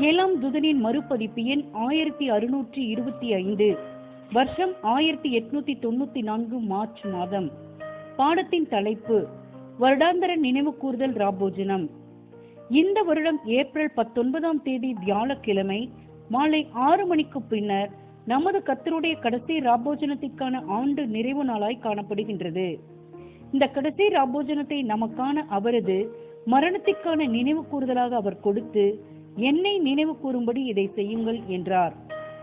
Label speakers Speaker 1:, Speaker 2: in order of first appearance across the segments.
Speaker 1: ஏழாம் துதனின் மறுபதிப்பு எண் ஆயிரத்தி அறுநூற்றி இருபத்தி ஐந்து. வருஷம் ஆயிரத்தி எட்நூத்தி தொண்ணூத்தி நான்கு மார்ச் மாதம். பாடத்தின் தலைப்பு வருடாந்திர நினைவு கூர்தல் ராபோஜனம். இந்த வருடம் ஏப்ரல் பத்தொன்பதாம் தேதி வியாழக்கிழமை மாலை ஆறு மணிக்கு பின்னர் நமது கத்தருடைய கடைசி ராபோஜனத்திற்கான ஆண்டு நிறைவு நாளாய் காணப்படுகின்றது. இந்த கடைசி ராபோஜனத்தை நமக்கான அவரது மரணத்திற்கான நினைவு கூறுதலாக அவர் கொடுத்து என்னை நினைவு கூறும்படி இதை செய்யுங்கள் என்றார்.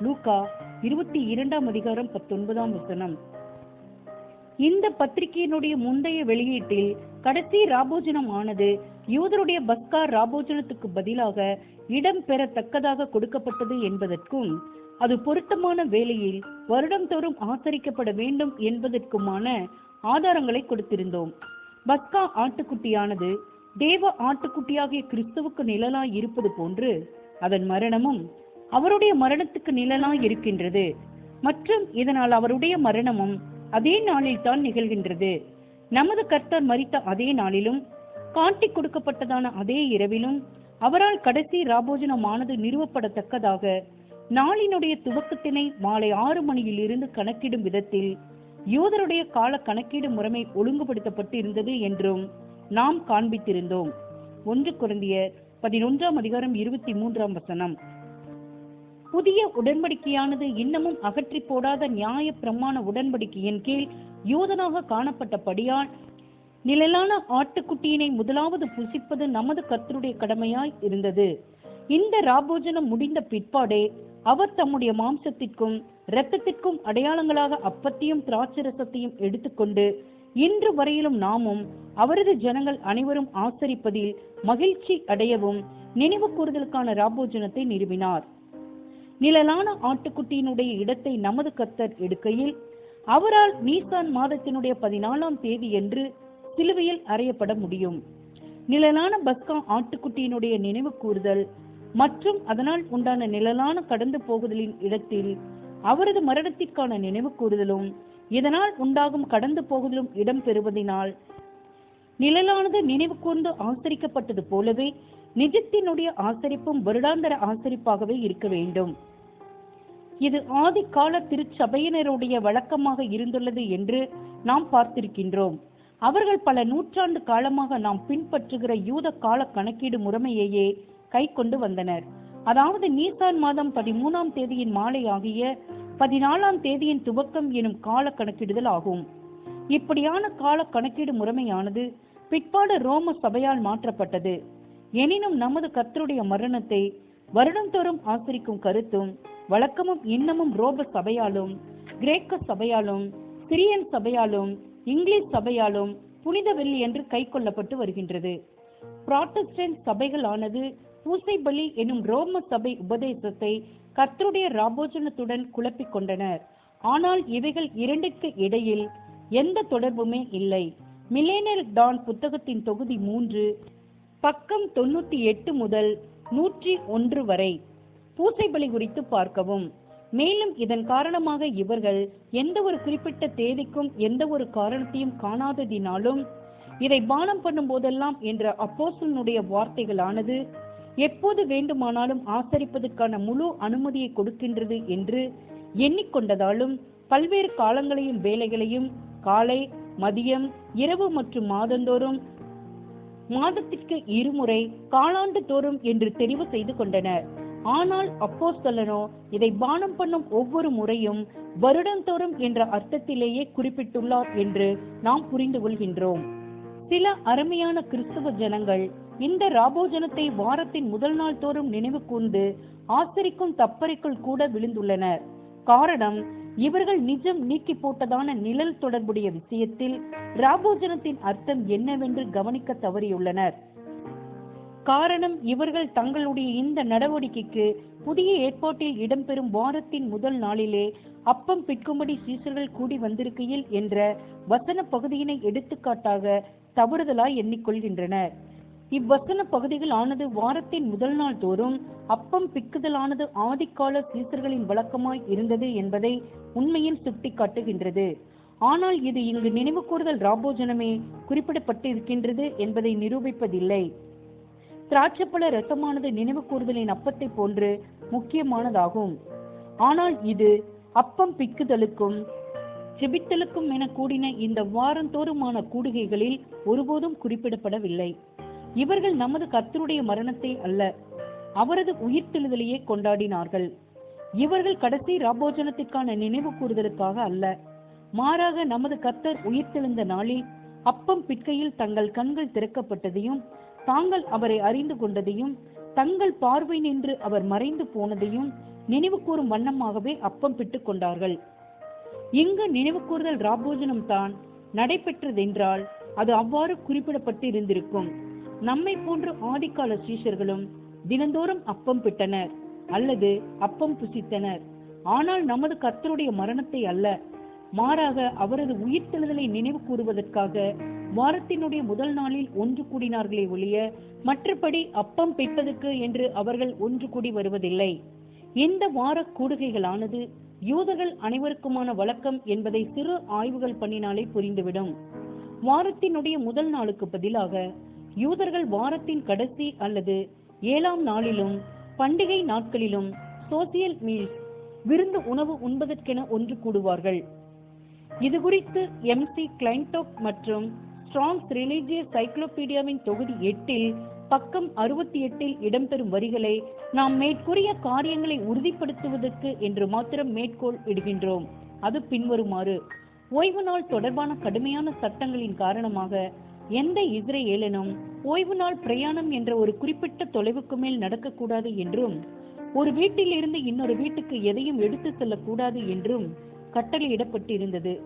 Speaker 1: லூகா இருபத்தி இரண்டாம் அதிகாரம் பத்தொன்பதாம் வசனம். இந்த பத்திரிகையினுடைய முந்தைய வெளியீட்டில் கடைசி ராபோஜனம் ஆனது யூதருடைய பஸ்கா ராபோஜனத்துக்கு பதிலாக இடம் பெறத்தக்கதாக கொடுக்கப்பட்டது என்பதற்கும் அது பொருத்தமான வேலையில் வருடந்தோறும் ஆசரிக்கப்பட வேண்டும் என்பதற்குமான ஆதாரங்களை கொடுத்திருந்தோம். பஸ்கா ஆட்டுக்குட்டியானது தேவ ஆட்டுக்குட்டியாகிய கிறிஸ்துவுக்கு நிழலாய் இருப்பது போன்று அதன் மரணமும் அவருடைய மரணத்துக்கு நிழலாய் இருக்கின்றது. மற்றும் இதனால் அவருடைய மரணமும் அதே நாளில் தான் நிகழ்கின்றது. நமது கர்த்தர் மறித்த அதே நாளிலும் காட்டி கொடுக்கப்பட்டதான அதே இரவிலும் அவரால் கடைசி ராபோஜனமானது நிறுவப்படத்தக்கதாக நாளினுடைய துவக்கத்தினை மாலை ஆறு மணியில் இருந்து கணக்கிடும் விதத்தில் யூதருடைய கால கணக்கீடு முறைமை ஒழுங்குபடுத்தப்பட்டு இருந்தது என்றும் நாம் காண்பித்திருந்தோம். ஒன்று குழந்தைய பதினொன்றாம் அதிகாரம் இருபத்தி மூன்றாம் வசனம். புதிய உடன்படிக்கையானது இன்னமும் அகற்றி போடாத நியாய பிரமாண உடன்படிக்கையின் கீழ் யூதனாக காணப்பட்டபடியால் நிழலான ஆட்டுக்குட்டியினை முதலாவது புசிப்பது நமது கர்த்தருடைய கடமையாய் இருந்தது. இந்த ராபோஜனம் முடிந்த பிற்பாடே அவர் தம்முடைய மாம்சத்திற்கும் இரத்தத்திற்கும் அடையாளங்களாக அப்பத்தையும் திராட்சரசத்தையும் எடுத்துக்கொண்டு இன்று வரையிலும் நாமும் அவரது ஜனங்கள் அனைவரும் ஆசரிப்பதில் மகிழ்ச்சி அடையவும் நினைவு கூறுதலுக்கான ராபோஜனத்தை நிறுவினார். நிழலான ஆட்டுக்குட்டியினுடைய இடத்தை நமது கத்தர் எடுக்கையில் அவரால் நீசான் மாதத்தினுடைய பதினாலாம் தேதி என்று சிலுவையில் அறையப்பட முடியும். நிழலான பஸ்கா ஆட்டுக்குட்டியினுடைய நினைவு கூறுதல் மற்றும் அதனால் உண்டான நிழலான கடந்து போகுதலின் இடத்தில் அவரது மரணத்திற்கான நினைவு கூறுதலும் இதனால் உண்டாகும் கடந்து போகுதலும் இடம்பெறுவதினால் நிழலானது நினைவு கூர்ந்து ஆசரிக்கப்பட்டது போலவே நிஜத்தினுடைய ஆசரிப்பும் வருடாந்தர ஆசரிப்பாகவே இருக்க வேண்டும். இது ஆதி கால திருச்சபையினருடைய வழக்கமாக இருந்துள்ளது என்று நாம் பார்த்திருக்கின்றோம். அவர்கள் பல நூற்றாண்டு காலமாக நாம் பின்பற்றுகிற யூத கால கணக்கீடு முறைமையையே கை கொண்டு வந்தனர். அதாவது நீசான் மாதம் பதிமூணாம் தேதியின் மாலை ஆகிய பதினாலாம் தேதியின் துவக்கம் எனும் கால கணக்கிடுதல் ஆகும். இப்படியான கால கணக்கீடு முறைமையானது பிற்பாடு ரோம சபையால் மாற்றப்பட்டது. எனினும் நமது கர்த்தருடைய மரணத்தை வருடந்தோறும் ஆசிரிக்கும் கருத்தும் வழக்கமும் இன்னமும் ரோப சபையாலும் கிரேக்க சபையாலும் சிரியன் சபையாலும் இங்கிலீஷ் சபையாலும் புனித வெள்ளி என்று கை கொள்ளப்பட்டு வருகின்றது. புராட்டஸ்டன்ட் சபைகளானது பூசை பலி எனும் ரோம சபை உபதேசத்தை கர்த்தருடைய ராபோஜனத்துடன் குழப்பிக் கொண்டனர். ஆனால் இவைகள் இரண்டுக்கு இடையில் எந்த தொடர்புமே இல்லை. மில்லேனியல் டான் புத்தகத்தின் தொகுதி மூன்று பக்கம் தொண்ணூத்தி எட்டு முதல் நூற்றி ஒன்று வரை பூசை பலி குறித்து பார்க்கவும். மேலும் இதன் காரணமாக இவர்கள் எந்த ஒரு குறிப்பிட்ட தேதிக்கும் எந்த ஒரு காரணத்தையும் காணாததினாலும் இதை பானம் பண்ணும் போதெல்லாம் என்ற அப்போசனுடைய வார்த்தைகளானது எப்போது வேண்டுமானாலும் ஆசரிப்பதற்கான முழு அனுமதியை கொடுக்கின்றது என்று எண்ணிக்கொண்டதாலும் பல்வேறு காலங்களையும் வேலைகளையும் காலை மதியம் இரவு மற்றும் மாதந்தோறும் மாதத்திற்கு இருமுறை காலாண்டு தோறும் என்று தெரிவு செய்து கொண்டனர். ஆனால் அப்போஸ்தலனோ இதை பானம் பண்ணும் ஒவ்வொரு முறையும் வருடந்தோறும் என்ற அர்த்தத்திலேயே குறிப்பிட்டுள்ளார் என்று நாம் புரிந்து கொள்கின்றோம். சில அருமையான கிறிஸ்தவ ஜனங்கள் இந்த ராபோஜனத்தை வாரத்தின் முதல் நாள் தோறும் நினைவு கூர்ந்து ஆசரிக்கும் தப்பறைக்குள் கூட விழுந்துள்ளனர். காரணம் இவர்கள் நிஜம் நீக்கி போட்டதான நிழல் தொடர்புடைய விஷயத்தில் ராபோஜனத்தின் அர்த்தம் என்னவென்று கவனிக்க தவறியுள்ளனர். காரணம் இவர்கள் தங்களுடைய இந்த நடவடிக்கைக்கு புதிய ஏற்பாட்டில் இடம்பெறும் வாரத்தின் முதல் நாளிலே அப்பம் பிற்கும்படி சீசர்கள் கூடி வந்திருக்கையில் என்ற வசன பகுதியினை எடுத்துக்காட்டாக தவறுதலாய் எண்ணிக்கொள்கின்றனர். இவ்வசன பகுதிகள் ஆனது வாரத்தின் முதல் நாள் தோறும் அப்பம் பிக்குதலானது ஆதிக்கால சீசர்களின் வழக்கமாய் இருந்தது என்பதை உண்மையில் சுட்டிக்காட்டுகின்றது. ஆனால் இது இங்கு நினைவு கூறுதல் ராபோஜனமே குறிப்பிடப்பட்டு இருக்கின்றது என்பதை நிரூபிப்பதில்லை. திராட்சைப்பழ ரசமானது நினைவு கூறுதலின் அப்பத்தை போன்று முக்கியமானதாகும். ஆனால் இது அப்பம் பிக்குதலுக்கும் ஜெபித்தலுக்கும் என கூடின இந்த வாரந்தோறுமான கூடுகைகளில் ஒருபோதும் குறிப்பிடப்படவில்லை. இவர்கள் நமது கர்த்தருடைய மரணத்தை அல்ல அவரது உயிர்த்தெழுதலையே கொண்டாடினார்கள். இவர்கள் கடைசி ராபோஜனத்திற்கான நினைவு கூறுதலுக்காக அல்ல மாறாக நமது கர்த்தர் உயிர்த்தெழுந்த நாளில் அப்பம் பிற்கையில் தங்கள் கண்கள் திறக்கப்பட்டதையும் தாங்கள் அவரை அறிந்து கொண்டதையும் தங்கள் பார்வை நின்று அவர் மறைந்து போனதையும் நினைவு கூறும் வண்ணமாகவே அப்பம் பிட்டுக் கொண்டார்கள். இங்கு நினைவு கூறுதல் ராபோஜனம் தான் நடைபெற்றதென்றால் அது அவ்வாறு குறிப்பிடப்பட்டு இருந்திருக்கும் நம்மை போன்ற ஆதிக்கால சீஷர்களும் தினந்தோறும் அப்பம் பிட்டனர் அல்லது அப்பம் புசித்தனர். ஆனால் நமது கர்த்தருடைய மரணத்தை அல்ல மாறாக அவரது உயிர்த்தெழுதலை நினைவு கூறுவதற்காக வாரத்தினுடைய முதல் நாளில் ஒன்று கூடினார்களே ஒழிய மற்றபடி அப்பம் பிற்பதற்கு என்று அவர்கள் ஒன்று கூடி வருவதில்லை. இந்த வார கூடுகைகளானது யூதர்கள் அனைவருக்குமான வழக்கம் என்பதை சிறு ஆய்வுகள் பண்ணினாலே புரிந்துவிடும். வாரத்தினுடைய முதல் நாளுக்கு பதிலாக யூதர்கள் வாரத்தின் கடைசி அல்லது ஏழாம் நாளிலும் பண்டிகை நாட்களிலும் சோசியல் மீல்ஸ் விருந்து உணவு உண்பதற்கென ஒன்று கூடுவார்கள். இது குறித்து எம் சி கிளைண்டோக் மற்றும் ஸ்ட்ராங்ஸ் ரிலீஜியஸ் சைக்ளோபீடியாவின் தொகுதி எட்டில் பக்கம் அறுபத்தி எட்டில் இடம்பெறும் வரிகளை நாம் மேற்கூறிய காரியங்களை உறுதிப்படுத்துவதற்கு என்று மாத்திரம் மேற்கோள் இடுகின்றோம். அது பின்வருமாறு ஓய்வு நாள் தொடர்பான கடுமையான சட்டங்களின் காரணமாக எந்த இஸ்ரேலனும் ஓய்வு நாள் பிரயாணம் என்ற ஒரு குறிப்பிட்ட தொலைவுக்கு மேல் நடக்கக்கூடாது என்றும் ஒரு வீட்டில் இருந்து இன்னொரு வீட்டுக்கு எதையும் எடுத்து செல்லக்கூடாது என்றும் கட்டளையிடப்பட்டிருந்தது.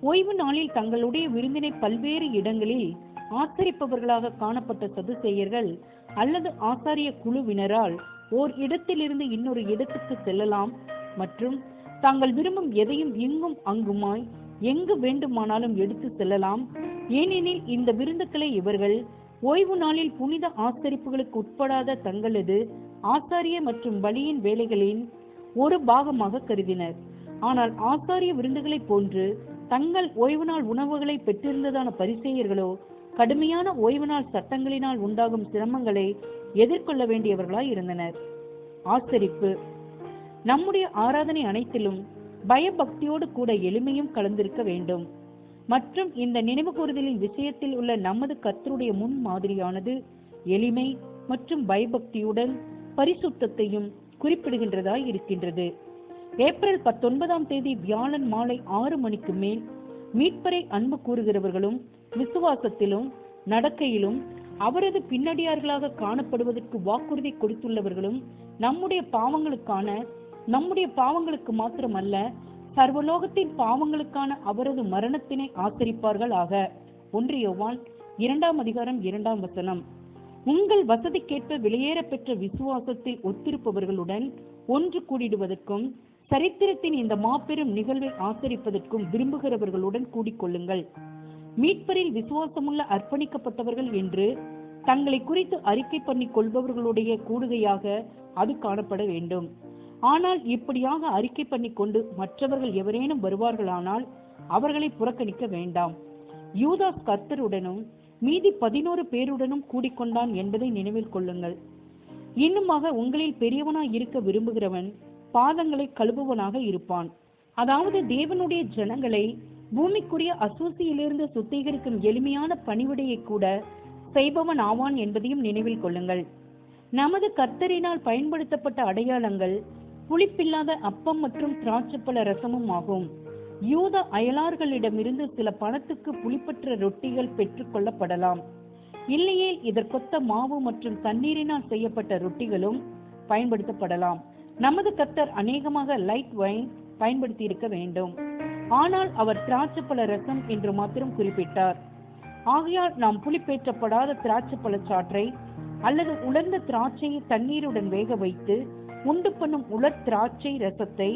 Speaker 1: ஓய்வு நாளில் தங்களுடைய விருந்தினை பல்வேறு இடங்களில் ஆச்சரிப்பவர்களாக காணப்பட்ட சதுசேயர்கள் அல்லது ஆசாரிய குழுவினரால் ஓர் இடத்திலிருந்து இன்னொரு இடத்துக்கு செல்லலாம் மற்றும் தாங்கள் விரும்பும் எதையும் இங்கும் அங்குமாய் எங்கு வேண்டுமானாலும் எடுத்து செல்லலாம் ஏனெனில் இந்த விருந்துக்களை இவர்கள் ஓய்வு நாளில் புனித ஆசரிப்புகளுக்கு உட்படாத தங்களது ஆசாரிய மற்றும் பலியின் வேலைகளின் ஒரு பாகமாக கருதினர். ஆனால் ஆசாரிய விருந்துகளைப் போன்று தங்கள் ஓய்வு நாள் உணவுகளை பெற்றிருந்ததான பரிசெயர்களோ கடுமையான ஓய்வு நாள் சட்டங்களினால் உண்டாகும் சிரமங்களை எதிர்கொள்ள வேண்டியவர்களாய் இருந்தனர். ஆசரிப்பு நம்முடைய ஆராதனை அனைத்திலும் பயபக்தியோடு கூட எளிமையும் கலந்திருக்க வேண்டும். மற்றும் இந்த நினைவு கூறுதலின் விஷயத்தில் உள்ள நமது கத்தருடைய முன் மாதிரியானது எளிமை மற்றும் பயபக்தியுடன் பரிசுத்தையும் குறிப்பிடுகின்றதாய் இருக்கின்றது. ஏப்ரல் பத்தொன்பதாம் தேதி வியாழன் மாலை ஆறு மணிக்கு மேல் மீட்பரை அன்பு கூறுகிறவர்களும் விசுவாசத்திலும் நடக்கையிலும் அவரது பின்னடியார்களாக காணப்படுவதற்கு வாக்குறுதி கொடுத்துள்ளவர்களும் நம்முடைய பாவங்களுக்கான நம்முடைய பாவங்களுக்கு மாத்திரமல்ல சர்வலோகத்தின் பாவங்களுக்கான அவரது மரணத்தினை ஆசரிப்பார்கள் ஆக. ஒன்று யோவான் இரண்டாம் அதிகாரம் இரண்டாம் வசனம். உங்கள் வசதிக்கேற்ப வெளியேற பெற்ற விசுவாசத்தில் ஒத்திருப்பவர்களுடன் ஒன்று கூடிடுவதற்கும் சரித்திரத்தின் இந்த மாபெரும் நிகழ்வை ஆசரிப்பதற்கும் விரும்புகிறவர்களுடன் கூடிக்கொள்ளுங்கள். மீட்பரில் விசுவாசமுள்ள அர்ப்பணிக்கப்பட்டவர்கள் என்று தங்களை குறித்து அறிக்கை பண்ணி கொள்பவர்களுடைய கூடுகையாக அது காணப்பட வேண்டும். ஆனால் இப்படியாக அறிக்கை பண்ணி கொண்டு மற்றவர்கள் எவரேனும் வருவார்களானால் அவர்களை புறக்கணிக்க வேண்டாம். யூதாஸ் கர்த்தருடனும் மீதி பதினோரு பேருடனும் கூடிக்கொண்டான் என்பதை நினைவில் கொள்ளுங்கள். இன்னுமாக உங்களில் பெரியவனாய் இருக்க விரும்புகிறவன் பாதங்களை கழுவுவனாக இருப்பான். அதாவது தேவனுடைய ஜனங்களை பூமிக்குரிய அசூசியிலிருந்து சுத்திகரிக்கும் எளிமையான பணிவிடையை கூட செய்பவன் ஆவான் என்பதையும் நினைவில் கொள்ளுங்கள். நமது கர்த்தரினால் பயன்படுத்தப்பட்ட அடையாளங்கள் புளிப்பில்லாத அப்பம் மற்றும் திராட்சைப்பழ ரசமும் ஆகும். யூத அயலார்களிடமிருந்து சில பணத்துக்கு புளிப்பற்ற ரொட்டிகள் பெற்றுக்கொள்ளப்படலாம் இல்லையே இதற்கொத்த மாவு மற்றும் தண்ணீரினால் செய்யப்பட்ட ரொட்டிகளும் பயன்படுத்தப்படலாம். நமது கத்தர் அநேகமாக லைட் வைன் பயன்படுத்தி இருக்க வேண்டும். ஆனால் அவர் திராட்சைப்பழ ரசம் என்று மாத்திரம் குறிப்பிட்டார். ஆகையால் நாம் புளிப்பேற்றப்படாத திராட்சைப்பழ சாற்றை அல்லது உலர்ந்த திராட்சையை தண்ணீருடன் வேக வைத்து உண்டு பண்ணும் உலர் திராட்சை ரசத்தை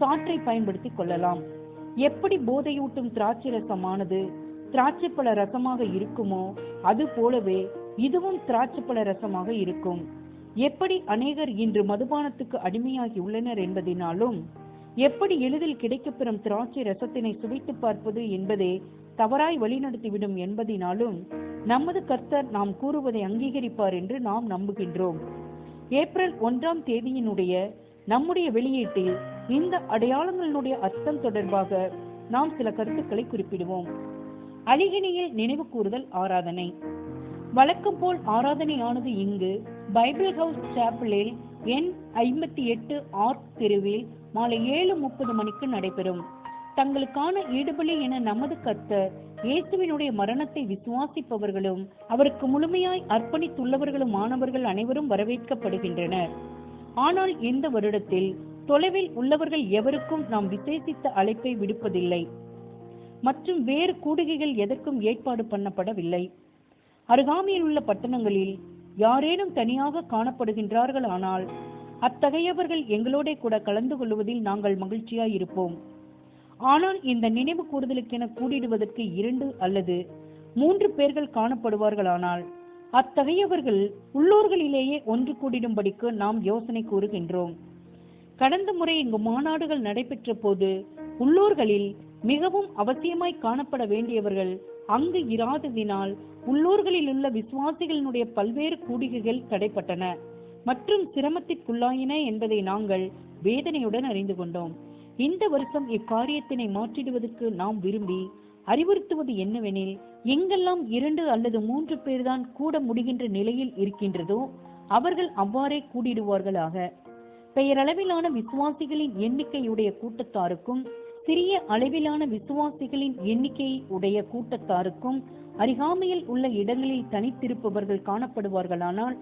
Speaker 1: சாற்றை பயன்படுத்தி கொள்ளலாம். எப்படி போதையூட்டும் திராட்சை ரசமானது? திராட்சைப்பழ ரசமாக இருக்குமோ அது போலவே இதுவும் திராட்சைப்பழ ரசமாக இருக்கும். எப்படி அநேகர் இன்று மதுபானத்துக்கு அடிமையாகி உள்ளனர் என்பதினாலும் எப்படி எளிதில் கிடைக்கப்பெறும் திராட்சை ரசத்தினை சுவைத்து பார்ப்பது என்பதே தவறாய் வழிநடத்திவிடும் என்பதினாலும் நமது கர்த்தர் நாம் கூறுவதை அங்கீகரிப்பார் என்று நாம் நம்புகின்றோம். ஏப்ரல் ஒன்றாம் தேதியினுடைய நம்முடைய வெளியீட்டில் இந்த அடையாளங்களினுடைய அர்த்தம் தொடர்பாக நாம் சில கருத்துக்களை குறிப்பிடுவோம். அழிகினியில் நினைவு கூறுதல் ஆராதனை. வழக்கம் போல் ஆராதனையானது இங்கு பைபிள் ஹவுஸ் சாப்பிளில் எண் ஐம்பத்தி எட்டு ஆர்க் தெருவில் மாலை ஏழு முப்பது மணிக்கு நடைபெறும். தங்களுக்கான ஈடுபலி என நமது கர்த்தர் இயேசுவினுடைய மரணத்தை விசுவாசிப்பவர்களும் அவருக்கு முழுமையாய் அர்ப்பணித்துள்ளவர்களும் மாணவர்கள் அனைவரும் வரவேற்கப்படுகின்றனர். ஆனால் இந்த வருடத்தில் தொலைவில் உள்ளவர்கள் எவருக்கும் நாம் விசேஷித்த அழைப்பை விடுப்பதில்லை. மற்றும் வேறு கூடுகைகள் எதற்கும் ஏற்பாடு பண்ணப்படவில்லை. அருகாமையில் உள்ள பட்டணங்களில் யாரேனும் தனியாக காணப்படுகின்றார்கள் ஆனால் அத்தகையவர்கள் எங்களோட கூட கலந்து கொள்வதில் நாங்கள் மகிழ்ச்சியாய் இருப்போம். ஆனால் இந்த நினைவு கூறுதலுக்கென கூடிடுவதற்கு இரண்டு அல்லது மூன்று பேர்கள் காணப்படுவார்களானால் அத்தகையவர்கள் உள்ளூர்களிலேயே ஒன்று கூடிடும்படிக்கு நாம் யோசனை கூறுகின்றோம். கடந்த முறை இங்கு மாநாடுகள் நடைபெற்ற போது உள்ளூர்களில் மிகவும் அவசியமாய் காணப்பட வேண்டியவர்கள் அங்கு இராததினால் உள்ளூர்களில் உள்ள விசுவாசிகளினுடைய பல்வேறு கூடிகைகள் தடைப்பட்டன மற்றும் சிரமத்திற்குள்ளாயின என்பதை நாங்கள் வேதனையுடன் அறிந்து கொண்டோம். இந்த வருஷம் இக்காரியத்தினை மாற்றிடுவதற்கு நாம் விரும்பி அறிவுறுத்துவது என்னவெனில் எங்கெல்லாம் இரண்டு அல்லது மூன்று பேர்தான் கூட முடிகின்ற நிலையில் இருக்கின்றதோ அவர்கள் அவ்வாறே கூடிடுவார்களாக. பெயரளவிலான விசுவாசிகளின் எண்ணிக்கையுடைய கூட்டத்தாருக்கும் சிறிய அளவிலான விசுவாசிகளின் எண்ணிக்கை உடைய கூட்டத்தாருக்கும் அருகாமையில் உள்ள இடங்களில் தனித்திருப்பவர்கள் காணப்படுவார்களானால்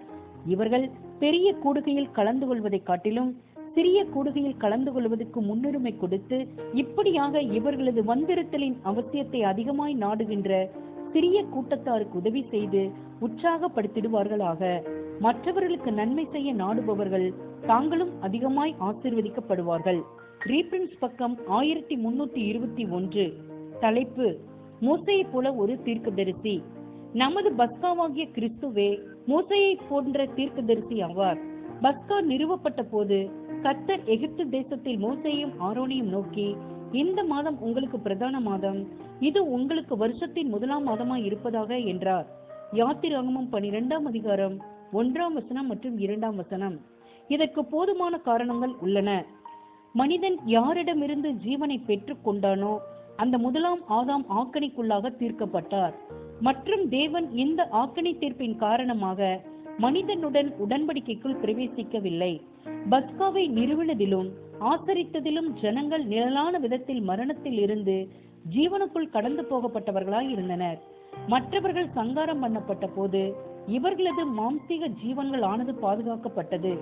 Speaker 1: இவர்கள் பெரிய கூடுகையில் கலந்து கொள்வதை காட்டிலும் சிறிய கூடுகையில் கலந்து கொள்வதற்கு முன்னுரிமை கொடுத்து இப்படியாக இவர்களது வந்திருத்தலின் அவசியத்தை அதிகமாய் நாடுகின்ற சிறிய கூட்டத்தாருக்கு உதவி செய்து உற்சாகப்படுத்திடுவார்களாக. மற்றவர்களுக்கு நன்மை செய்ய நாடுபவர்கள் தாங்களும் அதிகமாய் ஆசிர்வதிக்கப்படுவார்கள். ரீபிரின்ஸ் பக்கம் ஆயிரத்தி முன்னூத்தி இருபத்தி ஒன்று. தலைப்பு மூசையை போல ஒரு தீர்க்கதரிசி. நமது பஸ்காவாகிய கிறிஸ்துவே மூசையை போன்ற தீர்க்கதரிசி ஆவார். பஸ்கா நிறுவப்பட்ட போது கத்தர் எகிப்து தேசத்தில் மோசையும் ஆரோனையும் நோக்கி இந்த மாதம் உங்களுக்கு பிரதான மாதம். இது உங்களுக்கு வருஷத்தின் முதலாம் மாதமாய் இருப்பதாக என்றார். யாத்திராகமம் பனிரெண்டாம் அதிகாரம் ஒன்றாம் வசனம் மற்றும் இரண்டாம் வசனம். இதற்கு போதுமான காரணங்கள் உள்ளன. மனிதன் யாரிடமிருந்து ஜீவனை பெற்றுக் கொண்டானோ அந்த முதலாம் ஆதாம் ஆக்கணிக்குள்ளாக தீர்க்கப்பட்டார். மற்றும் தேவன் இந்த ஆக்கணி தீர்ப்பின் காரணமாக மனிதனுடன் உடன்படிக்கைக்குள் பிரவேசிக்கவில்லை. பத்காவை நிறுவினதிலும் ஆசரித்ததிலும் ஜனங்கள் நிழலான விதத்தில் மரணத்தில் இருந்து ஜீவனுக்குள் கடந்து போகப்பட்டவர்களாய் இருந்தனர். மற்றவர்கள் சங்காரம் பண்ணப்பட்ட போது இவர்களது மாம்சீக ஜீவன்கள் ஆனது பாதுகாக்கப்பட்டது.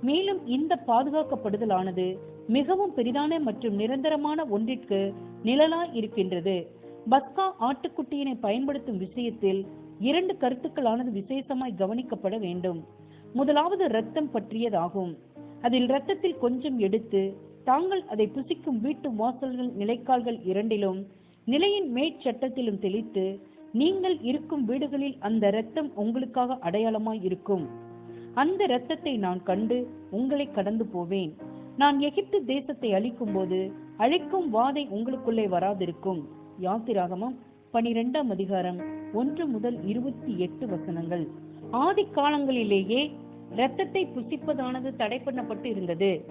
Speaker 1: மேலும் இந்த பாதுகாக்கப்படுதலானது மிகவும் பெரிதான மற்றும் நிரந்தரமான ஒன்றிற்கு நிழலாய் இருக்கின்றது. பத்கா ஆட்டுக்குட்டியினை பயன்படுத்தும் விஷயத்தில் இரண்டு கருத்துக்களானது விசேஷமாய் கவனிக்கப்பட வேண்டும். முதலாவது இரத்தம் பற்றியதாகும். அதில் இரத்தத்தில் கொஞ்சம் எடுத்து தாங்கள் அதை புசிக்கும் வீட்டு வாசல்கள் நிலைக்கால்கள் இரண்டிலும் நிலையின் மேற்சட்டத்திலும் தெளித்து நீங்கள் இருக்கும் வீடுகளில் அந்த இரத்தம் உங்களுக்காக அடையாளமாய் இருக்கும். அந்த இரத்தத்தை நான் கண்டு உங்களை கடந்து போவேன். நான் எகிப்து தேசத்தை அழிக்கும் போது அழிக்கும் வாதை உங்களுக்குள்ளே வராதிருக்கும். யாத்திராகமம் பனிரெண்டாம் அதிகாரம் ஒன்று முதல் இருபத்தி எட்டு வசனங்கள். ஆதி காலங்களிலேயே இரத்தத்தை புசிப்பதானது தடை பண்ணப்பட்டு இருந்தது.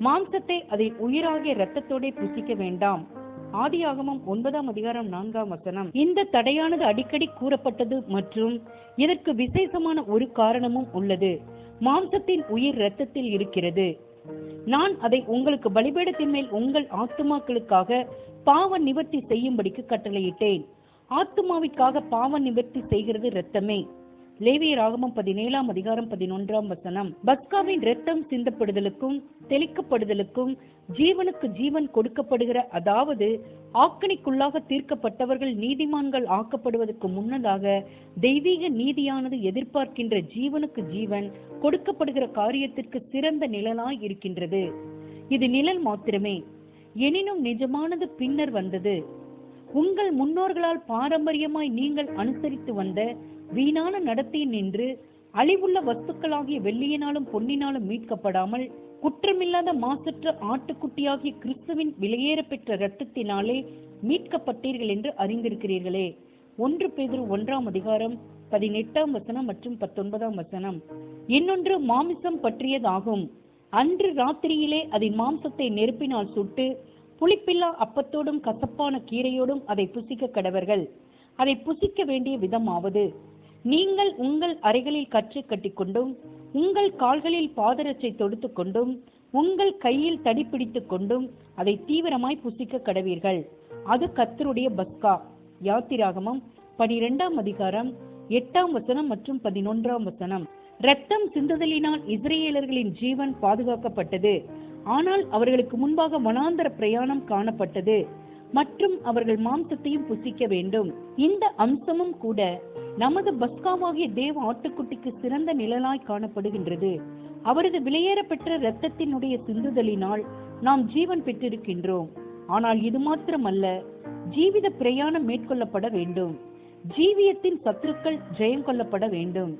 Speaker 1: மாம்சத்தை அதை உயிராகிய இரத்தத்தோட புசிக்க வேண்டாம். ஆதியாகமம் ஒன்பதாம் அதிகாரம் நான்காம் வசனம். இந்த தடையானது அடிக்கடி கூறப்பட்டது மற்றும் இதற்கு விசேஷமான ஒரு காரணமும் உள்ளது. மாம்சத்தின் உயிர் இரத்தத்தில் இருக்கிறது. நான் அதை உங்களுக்கு பலிபீடத்தின் மேல் உங்கள் ஆத்துமாக்களுக்காக பாவ நிவர்த்தி செய்யும்படிக்கு கட்டளையிட்டேன். ஆத்துமாவிற்காக பாவ நிவர்த்தி செய்கிறது இரத்தமே. லேவிய ராகமம் பதினேழாம் அதிகாரம் பதினொன்றாம் வசனம். பத்காவின் இரத்தம் சிந்தப்படுதலுக்கும் தெளிக்கப்படுதலுக்கும் ஜீவனுக்கு ஜீவன் கொடுக்கப்படுகிற அதாவது ஆக்கணிக்குள்ளாக தீர்க்கப்பட்டவர்கள் நீதிமான்கள் ஆக்கப்படுவதற்கு முன்னதாக தெய்வீக நீதியானது எதிர்பார்க்கின்ற ஜீவனுக்கு ஜீவன் கொடுக்கப்படுகிற காரியத்திற்கு சிறந்த நிழலாய் இருக்கின்றது. இது நிழல் மாத்திரமே. எனினும் நிஜமானது பின்னர் வந்தது. உங்கள் முன்னோர்களால் பாரம்பரியமாய் நீங்கள் அனுசரித்து வந்த வீணான நடத்தை நின்று அழிவுள்ள வஸ்துக்களாகிய வெள்ளியினாலும் பொன்னினாலும் மீட்கப்படாமல் குற்றமில்லாத மாசற்ற ஆட்டுக்குட்டியாகிய கிறிஸ்துவின் விலையேற பெற்ற இரத்தத்தினாலே மீட்கப்பட்டீர்கள் என்று அறிந்திருக்கிறீர்களே. ஒன்று பேதுரு ஒன்றாம் அதிகாரம் பதினெட்டாம் வசனம் மற்றும் பத்தொன்பதாம் வசனம். இன்னொன்று மாமிசம் பற்றியதாகும். அன்று ராத்திரியிலே அதன் மாம்சத்தை நெருப்பினால் சுட்டு புளிப்பில்லா அப்பத்தோடும் கசப்பான கீரையோடும் அதை புசிக்க கடவர்கள். அதை புசிக்க வேண்டிய விதமாவது. நீங்கள் உங்கள் அறைகளில் கற்றை கட்டிக்கொண்டும் உங்கள் கால்களில் பாதரச்சை தொடுத்துக்கொண்டும் உங்கள் கையில் தடி பிடித்துக் கொண்டும் அதை தீவிரமாய் புசிக்க கடவீர்கள். அது கத்தருடைய பஸ்கா. யாத்திராகமம் பனிரெண்டாம் அதிகாரம் எட்டாம் வசனம் மற்றும் பதினொன்றாம் வசனம். ரத்தம் சிந்துதலினால் இஸ்ரேலர்களின் ஜீவன் பாதுகாக்கப்பட்டது. ஆனால் அவர்களுக்கு முன்பாக வனாந்தர பிரயாணம் காணப்பட்டது. மற்றும் அவர்கள் மாம்சத்தையும் புசிக்க வேண்டும். இந்த அம்சமும் கூட நமது பஸ்காவாகிய தேவ ஆட்டுக்குட்டிக்கு சிறந்த நிழலாய் காணப்படுகின்றது. அவரது விலையேற பெற்ற இரத்தத்தினுடைய சிந்துதலினால் நாம் ஜீவன் பெற்றிருக்கின்றோம். ஆனால் இது மாத்திரமல்ல ஜீவித பிரயாணம் மேற்கொள்ளப்பட வேண்டும். ஜீவியத்தின் சத்துருக்கள் ஜெயம் கொள்ளப்பட வேண்டும்.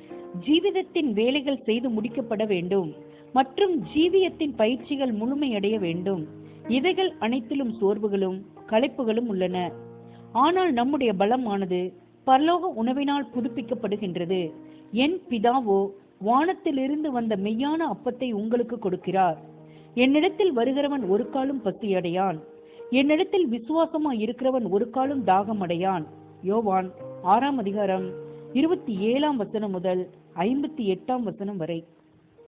Speaker 1: ஜீவிதத்தின் வேலைகள் செய்து முடிக்கப்பட வேண்டும். மற்றும் ஜீவியத்தின் பயிற்சிகள் முழுமையடைய வேண்டும். இவைகள் அனைத்திலும் சோர்வுகளும் களைப்புகளும் உள்ளன. ஆனால் நம்முடைய பலமானது பரலோக உணவினால் புதுப்பிக்கப்படுகின்றது. என் பிதாவோ வானத்திலிருந்து வந்த மெய்யான அப்பத்தை உங்களுக்கு கொடுக்கிறார். என்னிடத்தில் வருகிறவன் ஒரு காலும் பசியடையான் என்னிடத்தில் விசுவாசமாய் இருக்கிறவன் ஒரு காலும் தாகமடையான். யோவான் ஆறாம் அதிகாரம் இருபத்தி ஏழாம் வசனம் முதல் ஐம்பத்தி எட்டாம் வசனம் வரை.